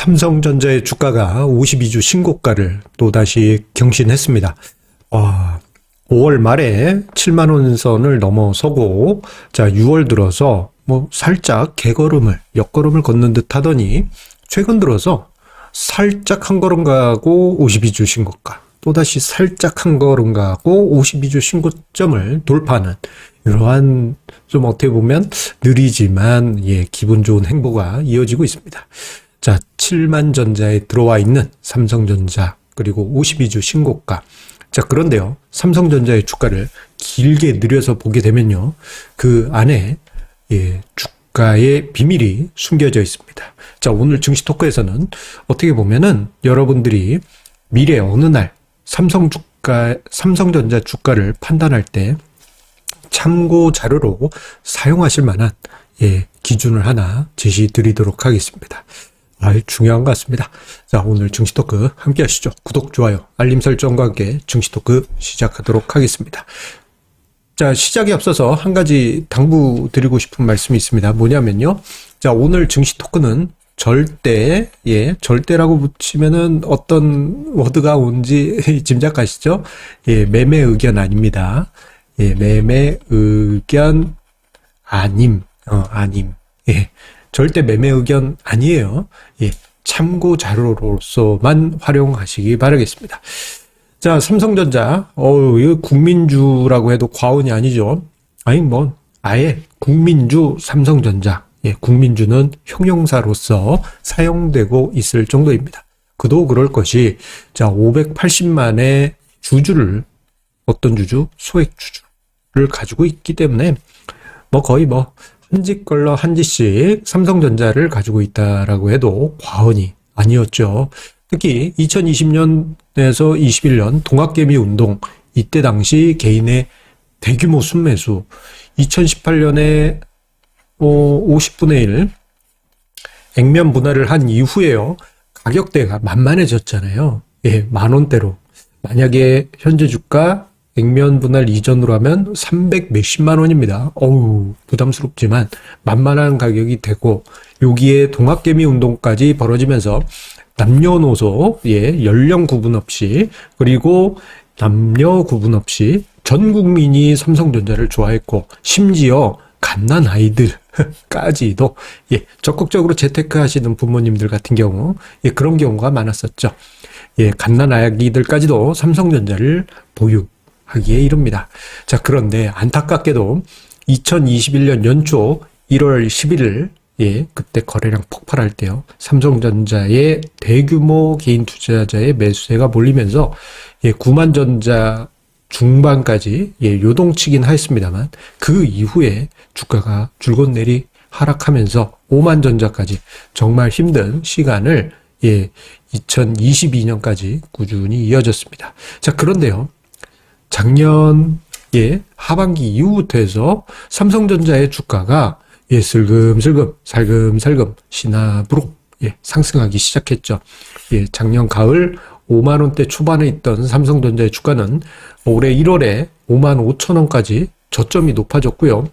삼성전자의 주가가 52주 신고가를 또다시 경신했습니다. 와, 5월 말에 7만 원 선을 넘어서고 자, 6월 들어서 뭐 살짝 개걸음을 역걸음을 걷는 듯 하더니 최근 들어서 살짝 한 걸음 가고 52주 신고가 또다시 살짝 한 걸음 가고 52주 신고점을 돌파하는 이러한 좀 어떻게 보면 느리지만 예 기분 좋은 행보가 이어지고 있습니다. 자 7만 전자에 들어와 있는 삼성전자 그리고 52주 신고가 자 그런데요 삼성전자의 주가를 길게 늘려서 보게 되면요 그 안에 예 주가의 비밀이 숨겨져 있습니다. 자 오늘 증시 토크에서는 어떻게 보면은 여러분들이 미래 어느 날 삼성 주가 삼성전자 주가를 판단할 때 참고 자료로 사용하실 만한 예, 기준을 하나 제시 드리도록 하겠습니다. 아, 중요한 것 같습니다. 자, 오늘 증시 토크 함께 하시죠. 구독, 좋아요, 알림 설정과 함께 증시 토크 시작하도록 하겠습니다. 자, 시작에 앞서서 한 가지 당부 드리고 싶은 말씀이 있습니다. 뭐냐면요. 자, 오늘 증시 토크는 절대, 예, 절대라고 붙이면은 어떤 워드가 온지 짐작하시죠? 예, 매매 의견 아닙니다. 예, 매매 의견 아님, 어, 아님. 예, 절대 매매 의견 아니에요. 예, 참고 자료로서만 활용하시기 바라겠습니다. 자, 삼성전자, 어우, 이거 국민주라고 해도 과언이 아니죠. 아니, 뭐, 아예 국민주 삼성전자. 예, 국민주는 형용사로서 사용되고 있을 정도입니다. 그도 그럴 것이, 자, 580만의 주주를, 어떤 주주? 소액 주주를 가지고 있기 때문에, 뭐 거의 뭐, 한집 걸러 한 집씩 삼성전자를 가지고 있다라고 해도 과언이 아니었죠. 특히 2020년에서 21년 동학개미 운동, 이때 당시 개인의 대규모 순매수, 2018년에 어, 50분의 1 액면 분할을 한 이후에요. 가격대가 만만해졌잖아요. 예, 만 원대로. 만약에 현재 주가 액면 분할 이전으로 하면 300 몇십만 원입니다. 어우, 부담스럽지만 만만한 가격이 되고 여기에 동학개미 운동까지 벌어지면서 남녀노소, 예, 연령 구분 없이 그리고 남녀 구분 없이 전 국민이 삼성전자를 좋아했고 심지어 갓난 아이들까지도 예, 적극적으로 재테크 하시는 부모님들 같은 경우 예, 그런 경우가 많았었죠. 예, 갓난 아기들까지도 삼성전자를 보유 하기에 이릅니다. 자, 그런데 안타깝게도 2021년 연초 1월 11일 예, 그때 거래량 폭발할 때요. 삼성전자의 대규모 개인 투자자의 매수세가 몰리면서 예, 9만 전자 중반까지 예, 요동치긴 하였습니다만 그 이후에 주가가 줄곧 내리 하락하면서 5만 전자까지 정말 힘든 시간을 예, 2022년까지 꾸준히 이어졌습니다. 자, 그런데요. 작년 예, 하반기 이후부터 해서 삼성전자의 주가가 예, 슬금슬금 살금살금 시나브로 예, 상승하기 시작했죠. 예, 작년 가을 5만 원대 초반에 있던 삼성전자의 주가는 올해 1월에 5만 5천 원까지 저점이 높아졌고요.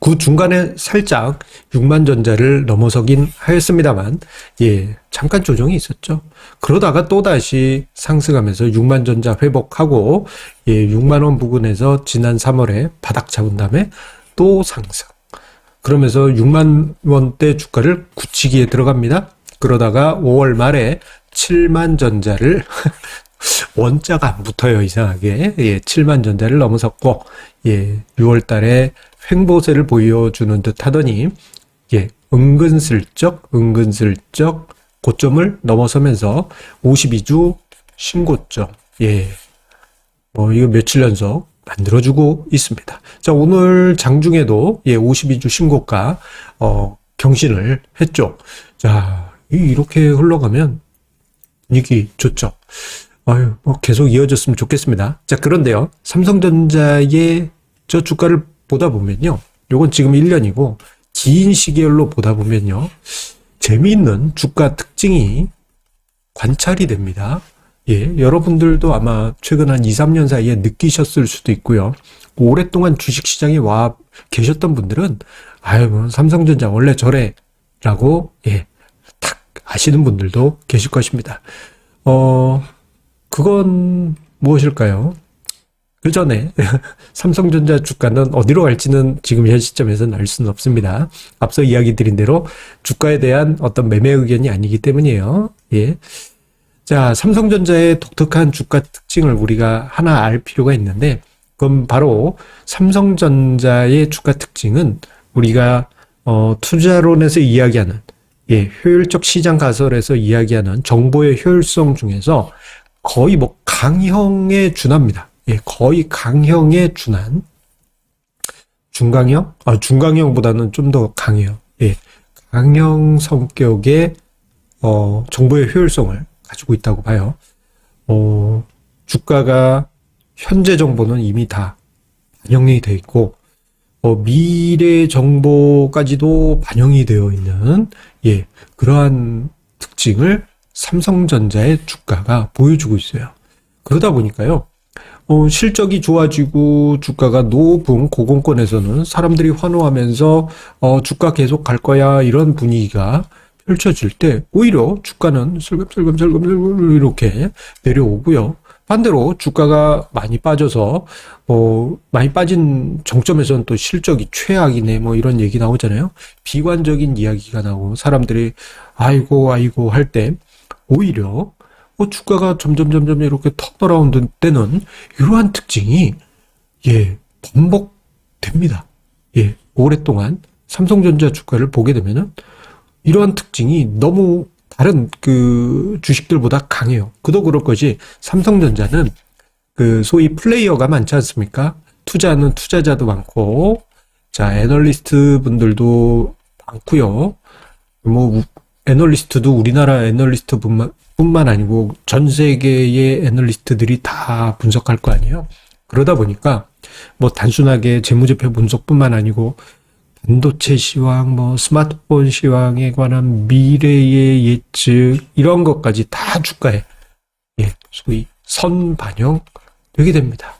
그 중간에 살짝 6만 전자를 넘어서긴 하였습니다만, 예, 잠깐 조정이 있었죠. 그러다가 또다시 상승하면서 6만 전자 회복하고, 예, 6만 원 부근에서 지난 3월에 바닥 잡은 다음에 또 상승. 그러면서 6만 원대 주가를 굳히기에 들어갑니다. 그러다가 5월 말에 7만 전자를 원자가 안 붙어요 이상하게 예 7만 전자를 넘어섰고 예 6월 달에 횡보세를 보여주는 듯 하더니 예 은근슬쩍 은근슬쩍 고점을 넘어서면서 52주 신고점 예 뭐 이거 며칠 연속 만들어주고 있습니다. 자 오늘 장중에도 예 52주 신고가 어 경신을 했죠. 자 이렇게 흘러가면 분위기 좋죠. 아유, 뭐 계속 이어졌으면 좋겠습니다. 자, 그런데요. 삼성전자의 저 주가를 보다 보면요. 요건 지금 1년이고, 긴 시계열로 보다 보면요. 재미있는 주가 특징이 관찰이 됩니다. 예, 여러분들도 아마 최근 한 2, 3년 사이에 느끼셨을 수도 있고요. 오랫동안 주식시장에 와 계셨던 분들은, 아유, 뭐 삼성전자 원래 저래. 라고, 예, 아시는 분들도 계실 것입니다. 어, 그건 무엇일까요? 그 전에 삼성전자 주가는 어디로 갈지는 지금 현 시점에서는 알 수는 없습니다. 앞서 이야기 드린 대로 주가에 대한 어떤 매매 의견이 아니기 때문이에요. 예. 자, 삼성전자의 독특한 주가 특징을 우리가 하나 알 필요가 있는데, 그럼 바로 삼성전자의 주가 특징은 우리가 어, 투자론에서 이야기하는 예, 효율적 시장 가설에서 이야기하는 정보의 효율성 중에서 거의 뭐 강형에 준합니다. 예, 거의 강형에 준한 중강형? 아, 중강형보다는 좀 더 강해요. 예, 강형 성격의 어, 정보의 효율성을 가지고 있다고 봐요. 어, 주가가 현재 정보는 이미 다 반영이 되어 있고 어, 미래 정보까지도 반영이 되어 있는 예 그러한 특징을 삼성전자의 주가가 보여주고 있어요. 그러다 보니까요. 어, 실적이 좋아지고 주가가 높은 고공권에서는 사람들이 환호하면서 어, 주가 계속 갈 거야 이런 분위기가 펼쳐질 때 오히려 주가는 슬금슬금슬금 이렇게 내려오고요. 반대로 주가가 많이 빠져서 뭐 많이 빠진 정점에서는 또 실적이 최악이네 뭐 이런 얘기 나오잖아요. 비관적인 이야기가 나오고 사람들이 아이고 아이고 할 때 오히려 뭐 주가가 점점 점점 이렇게 턴어라운드 때는 이러한 특징이 예 반복됩니다. 예 오랫동안 삼성전자 주가를 보게 되면은 이러한 특징이 너무 다른 그 주식들보다 강해요. 그도 그럴 것이 삼성전자는 그 소위 플레이어가 많지 않습니까? 투자하는 투자자도 많고, 자, 애널리스트 분들도 많고요. 뭐, 애널리스트도 우리나라 애널리스트 뿐만, 뿐만 아니고 전 세계의 애널리스트들이 다 분석할 거 아니에요? 그러다 보니까 뭐 단순하게 재무제표 분석뿐만 아니고 반도체 시황, 뭐 스마트폰 시황에 관한 미래의 예측 이런 것까지 다 주가에 예, 소위 선반영 되게 됩니다.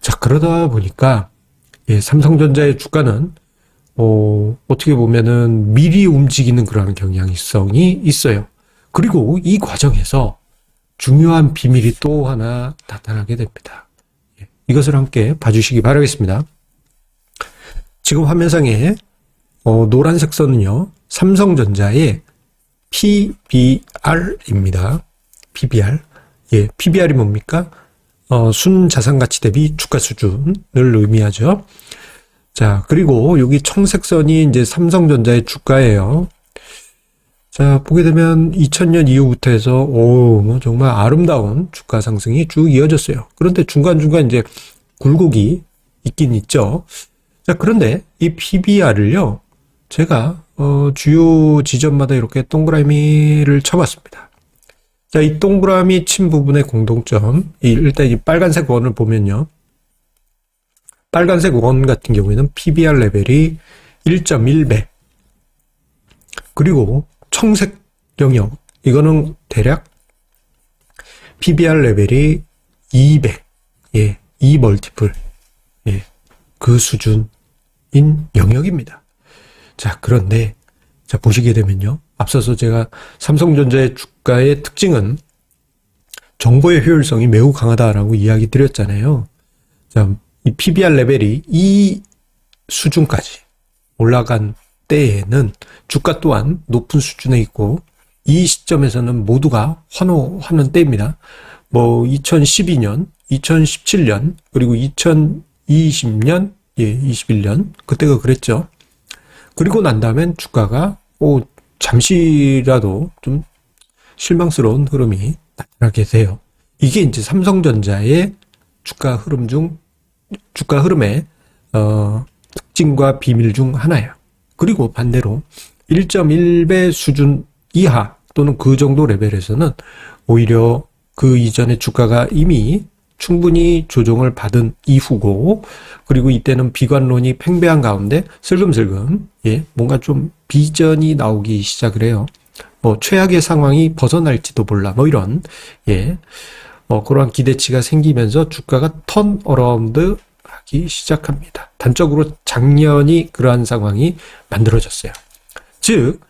자 그러다 보니까 예, 삼성전자의 주가는 어, 어떻게 보면은 미리 움직이는 그런 경향성이 있어요. 그리고 이 과정에서 중요한 비밀이 또 하나 나타나게 됩니다. 예, 이것을 함께 봐주시기 바라겠습니다. 지금 화면상에 어, 노란색 선은요. 삼성전자의 PBR입니다. PBR. 예, PBR이 뭡니까? 어, 순자산가치 대비 주가 수준을 의미하죠. 자, 그리고 여기 청색 선이 이제 삼성전자의 주가예요. 자, 보게 되면 2000년 이후부터 해서, 오, 뭐 정말 아름다운 주가 상승이 쭉 이어졌어요. 그런데 중간중간 이제 굴곡이 있긴 있죠. 자, 그런데 이 PBR을요, 제가, 어, 주요 지점마다 이렇게 동그라미를 쳐봤습니다. 자, 이 동그라미 친 부분의 공동점, 이, 일단 이 빨간색 원을 보면요. 빨간색 원 같은 경우에는 PBR 레벨이 1.1배. 그리고 청색 영역, 이거는 대략 PBR 레벨이 2배. 예, 2 멀티플. 예, 그 수준. 인 영역입니다. 자, 그런데, 자, 보시게 되면요. 앞서서 제가 삼성전자의 주가의 특징은 정보의 효율성이 매우 강하다라고 이야기 드렸잖아요. 자, 이 PBR 레벨이 이 수준까지 올라간 때에는 주가 또한 높은 수준에 있고 이 시점에서는 모두가 환호하는 때입니다. 뭐 2012년, 2017년, 그리고 2020년 예, 21년. 그때가 그랬죠. 그리고 난 다음엔 주가가, 오, 잠시라도 좀 실망스러운 흐름이 나타나게 돼요. 이게 이제 삼성전자의 주가 흐름 중, 주가 흐름의, 어, 특징과 비밀 중 하나예요. 그리고 반대로 1.1배 수준 이하 또는 그 정도 레벨에서는 오히려 그 이전에 주가가 이미 충분히 조정을 받은 이후고 그리고 이때는 비관론이 팽배한 가운데 슬금슬금 예 뭔가 좀 비전이 나오기 시작을 해요. 뭐 최악의 상황이 벗어날지도 몰라 뭐 이런 예 뭐 그러한 기대치가 생기면서 주가가 턴 어라운드 하기 시작합니다. 단적으로 작년이 그러한 상황이 만들어졌어요. 즉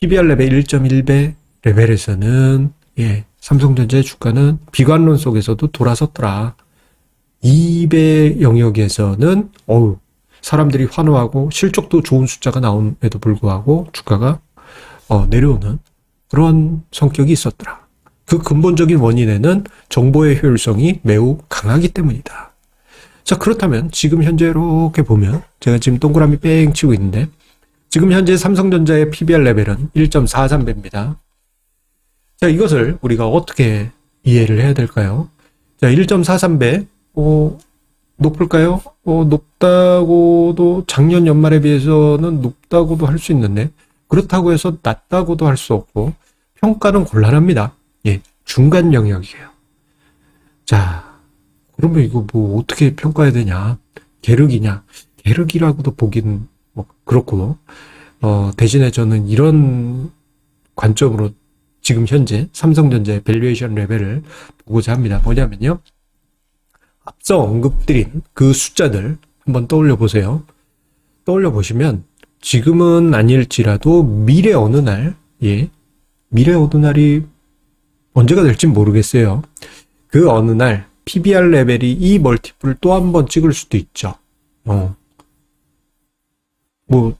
PBR 레벨 1.1배 레벨에서는 예, 삼성전자의 주가는 비관론 속에서도 돌아섰더라. 2배 영역에서는 어우 사람들이 환호하고 실적도 좋은 숫자가 나옴에도 불구하고 주가가 어, 내려오는 그런 성격이 있었더라. 그 근본적인 원인에는 정보의 효율성이 매우 강하기 때문이다. 자, 그렇다면 지금 현재 이렇게 보면 제가 지금 동그라미 뺑 치고 있는데 지금 현재 삼성전자의 PBR 레벨은 1.43배입니다. 자, 이것을 우리가 어떻게 이해를 해야 될까요? 자, 1.43배, 어, 높을까요? 어, 높다고도 작년 연말에 비해서는 높다고도 할 수 있는데 그렇다고 해서 낮다고도 할 수 없고 평가는 곤란합니다. 예, 중간 영역이에요. 자, 그러면 이거 뭐 어떻게 평가해야 되냐? 계륵이냐? 계륵이라고도 보기는 뭐 그렇고 어, 대신에 저는 이런 관점으로 지금 현재 삼성전자의 밸류에이션 레벨을 보고자 합니다. 뭐냐면요. 앞서 언급드린 그 숫자들 한번 떠올려 보세요. 떠올려 보시면 지금은 아닐지라도 미래 어느 날, 예, 미래 어느 날이 언제가 될지 모르겠어요. 그 어느 날 PBR 레벨이 이 멀티플 또 한 번 찍을 수도 있죠. 어. 뭐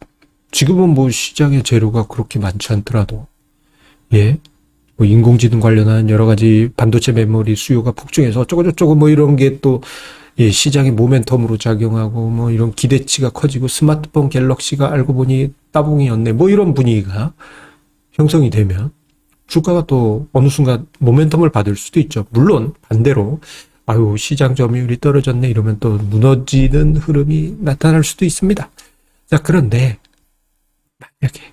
지금은 뭐 시장의 재료가 그렇게 많지 않더라도 예. 뭐 인공지능 관련한 여러 가지 반도체 메모리 수요가 폭증해서 어쩌고저쩌고 뭐 이런 게또 예, 시장의 모멘텀으로 작용하고 뭐 이런 기대치가 커지고 스마트폰 갤럭시가 알고 보니 따봉이었네 뭐 이런 분위기가 형성이 되면 주가가 또 어느 순간 모멘텀을 받을 수도 있죠. 물론 반대로 아유 시장 점유율이 떨어졌네 이러면 또 무너지는 흐름이 나타날 수도 있습니다. 자 그런데 만약에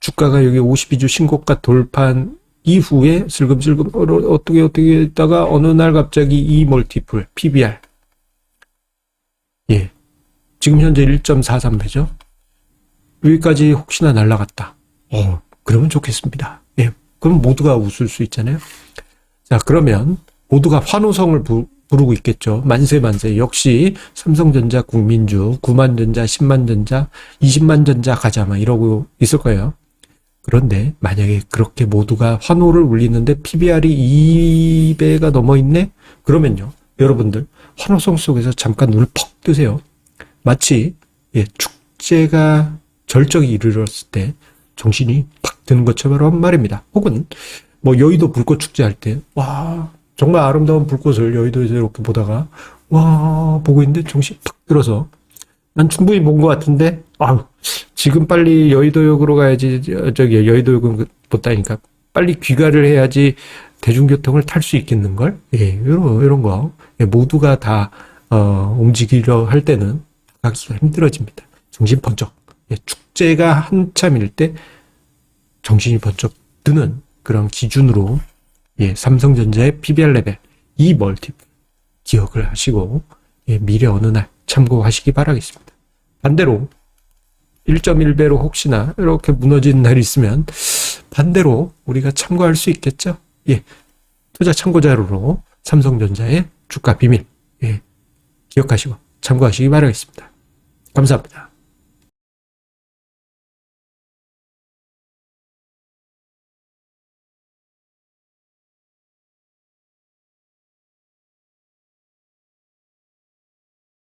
주가가 여기 52주 신고가 돌파한 이후에 슬금슬금 어- 어떻게 어떻게 있다가 어느 날 갑자기 이 멀티플 PBR 예 지금 현재 1.43배죠. 여기까지 혹시나 날라갔다. 어 그러면 좋겠습니다. 예 그럼 모두가 웃을 수 있잖아요. 자 그러면 모두가 환호성을 부, 부르고 있겠죠. 만세 만세. 역시 삼성전자 국민주 9만 전자, 10만 전자, 20만 전자 가자 막 이러고 있을 거예요. 그런데 만약에 그렇게 모두가 환호를 울리는데 PBR이 2배가 넘어 있네? 그러면요. 여러분들 환호성 속에서 잠깐 눈을 퍽 뜨세요. 마치 예, 축제가 절정이 이르렀을 때 정신이 팍 드는 것처럼 말입니다. 혹은 뭐 여의도 불꽃 축제 할 때 와 정말 아름다운 불꽃을 여의도에서 이렇게 보다가 와 보고 있는데 정신 팍 들어서 난 충분히 본 것 같은데 아우 지금 빨리 여의도역으로 가야지 저- 저기 여의도역은 못다니까. 빨리 귀가를 해야지 대중교통을 탈 수 있겠는 걸? 예 이런 이런 거. 예, 모두가 다 어, 움직이려 할 때는 가기가 힘들어집니다. 정신 번쩍. 예, 축제가 한참일 때 정신이 번쩍 드는 그런 기준으로 예, 삼성전자의 PBR 레벨 이 멀티플 기억을 하시고 예, 미래 어느 날 참고하시기 바라겠습니다. 반대로 1.1배로 혹시나 이렇게 무너지는 날이 있으면 반대로 우리가 참고할 수 있겠죠. 예, 투자 참고 자료로 삼성전자의 주가 비밀 예, 기억하시고 참고하시기 바라겠습니다. 감사합니다.